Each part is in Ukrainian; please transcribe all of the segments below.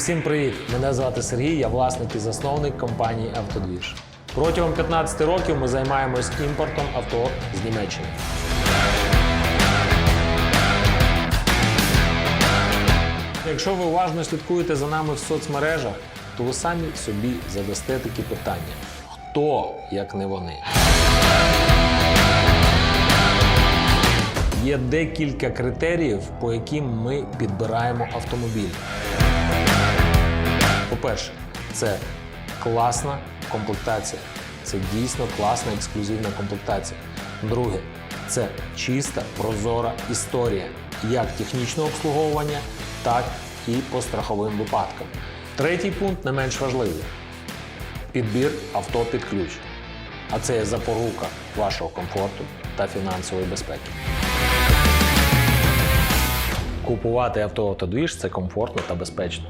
всім привіт! Мене звати Сергій, я власник і засновник компанії Автодвіж. Протягом 15 років ми займаємось імпортом авто з Німеччини. Якщо ви уважно слідкуєте за нами в соцмережах, то ви самі собі задасте такі питання: хто як не вони? Є декілька критеріїв, по яким ми підбираємо автомобіль. По-перше, це класна комплектація. Це дійсно класна ексклюзивна комплектація. Друге, це чиста, прозора історія як технічного обслуговування, так і по страховим випадкам. Третій пункт не менш важливий підбір авто під ключ. А це є запорука вашого комфорту та фінансової безпеки. Купувати авто «Автодвіж» – це комфортно та безпечно.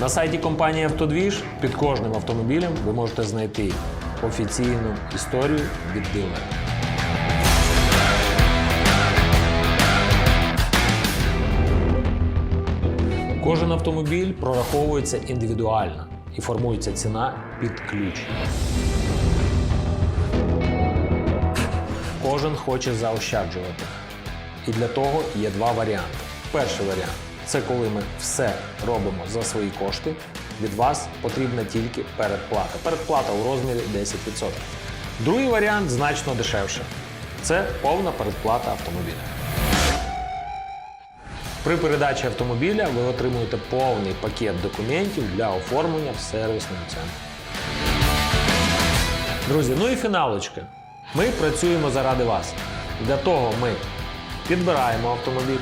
На сайті компанії «Автодвіж» під кожним автомобілем ви можете знайти офіційну історію від дилера. Кожен автомобіль прораховується індивідуально і формується ціна під ключ. Кожен хоче заощаджувати. І для того є два варіанти. Перший варіант це коли ми все робимо за свої кошти. Від вас потрібна тільки передплата. Передплата у розмірі 10%. Другий варіант значно дешевше. Це повна передплата автомобіля. При передачі автомобіля ви отримуєте повний пакет документів для оформлення в сервісному центрі. Друзі, ну і фіналочка. Ми працюємо заради вас. Для того ми підбираємо автомобіль,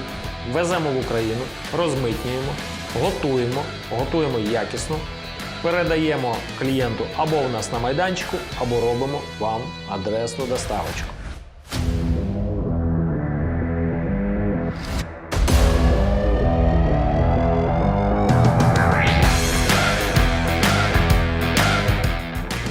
веземо в Україну, розмитнюємо, готуємо, готуємо якісно, передаємо клієнту або в нас на майданчику, або робимо вам адресну доставочку.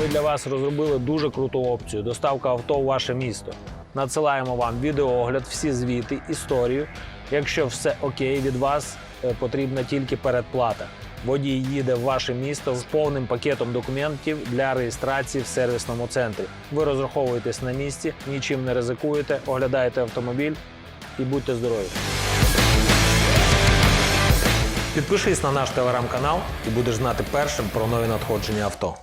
Ми для вас розробили дуже круту опцію доставка авто в ваше місто. Надсилаємо вам відеоогляд, всі звіти, історію. Якщо все окей від вас, е, потрібна тільки передплата. Водій їде в ваше місто з повним пакетом документів для реєстрації в сервісному центрі. Ви розраховуєтесь на місці, нічим не ризикуєте, оглядаєте автомобіль і будьте здорові. Підпишись на наш телеграм-канал і будеш знати першим про нові надходження авто.